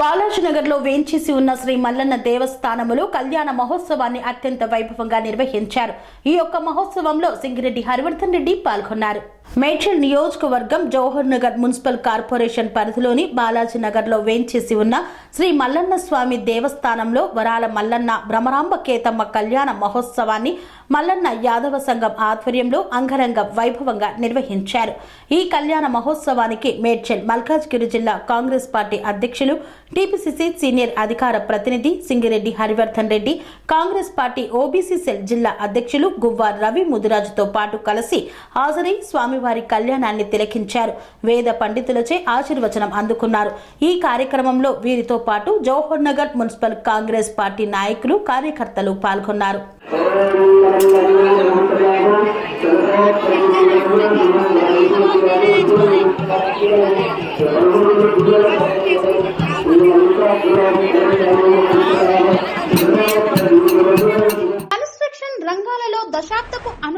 బాలాజీనగర్లో వేంచేసి ఉన్న శ్రీ మల్లన్న దేవస్థానములో కళ్యాణ మహోత్సవాన్ని అత్యంత వైభవంగా నిర్వహించారు. ఈ యొక్క మహోత్సవంలో సింగిరెడ్డి హరివర్ధన్ రెడ్డి పాల్గొన్నారు. మేడ్చల్ నియోజకవర్గం జవహర్ నగర్ మున్సిపల్ కార్పొరేషన్ పరిధిలోని బాలాజీనగర్లో వేంచేసి ఉన్న శ్రీ మల్లన్న స్వామి దేవస్థానంలో వరాల మల్లన్న భ్రమరాంబ కేతమ్మ కళ్యాణ మహోత్సవాన్ని మల్లన్న యాదవ సంఘం ఆధ్వర్యంలో అంగరంగ వైభవంగా నిర్వహించారు. ఈ కళ్యాణ మహోత్సవానికి మేడ్చల్ మల్కాజ్గిరి జిల్లా కాంగ్రెస్ పార్టీ అధ్యక్షులు టీపీసీసీ సీనియర్ అధికార ప్రతినిధి Singireddy Harivardhan Reddy Congress party OBC cell జిల్లా అధ్యక్షులు గువ్వార్ రవి ముదిరాజుతో పాటు కలిసి హాజరై స్వామివారి కళ్యాణాన్ని తిలకించారు. వేద పండితులచే ఆశీర్వచనం అందుకున్నారు. ఈ కార్యక్రమంలో వీరితో పాటు జవహర్ నగర్ మున్సిపల్ కాంగ్రెస్ పార్టీ నాయకులు కార్యకర్తలు పాల్గొన్నారు. కన్స్ట్రక్షన్ రంగాలలో దశాబ్దపు అను